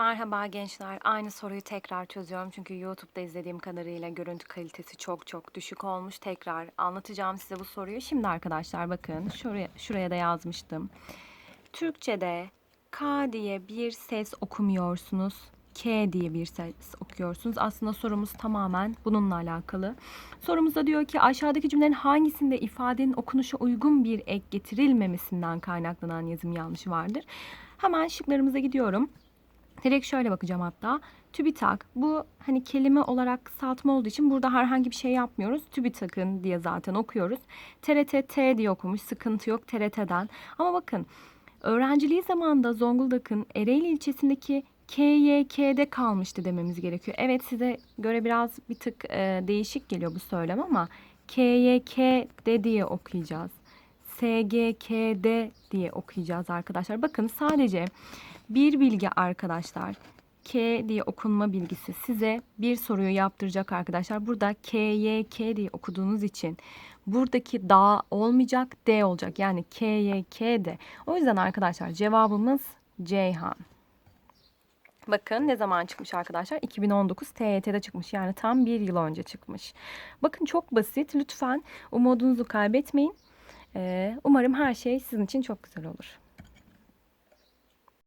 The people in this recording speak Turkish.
Merhaba gençler. Aynı soruyu tekrar çözüyorum. Çünkü YouTube'da izlediğim kadarıyla görüntü kalitesi çok çok düşük olmuş. Tekrar anlatacağım size bu soruyu. Şimdi arkadaşlar bakın şuraya, şuraya da yazmıştım. Türkçe'de K diye bir ses okumuyorsunuz. K diye bir ses okuyorsunuz. Aslında sorumuz tamamen bununla alakalı. Sorumuzda diyor ki aşağıdaki cümlelerin hangisinde ifadenin okunuşa uygun bir ek getirilmemesinden kaynaklanan yazım yanlışı vardır? Hemen şıklarımıza gidiyorum. Direkt şöyle bakacağım hatta. TÜBİTAK bu hani kelime olarak kısaltma olduğu için burada herhangi bir şey yapmıyoruz. TÜBİTAK'ın diye zaten okuyoruz. TRT T diye okumuş sıkıntı yok TRT'den. Ama bakın öğrenciliği zamanında Zonguldak'ın Ereğli ilçesindeki KYK'de kalmıştı dememiz gerekiyor. Evet size göre biraz bir tık e, değişik geliyor bu söylem ama KYK'de diye okuyacağız. SGK'de diye okuyacağız arkadaşlar. Bakın sadece bir bilgi arkadaşlar. K diye okunma bilgisi size bir soruyu yaptıracak arkadaşlar. Burada K, Y, K diye okuduğunuz için buradaki da olmayacak D olacak. Yani K, Y, K de. O yüzden arkadaşlar cevabımız Ceyhan. Bakın ne zaman çıkmış arkadaşlar? 2019 TYT'de çıkmış. Yani tam bir yıl önce çıkmış. Bakın çok basit. Lütfen umudunuzu kaybetmeyin. Ee, umarım her şey sizin için çok güzel olur.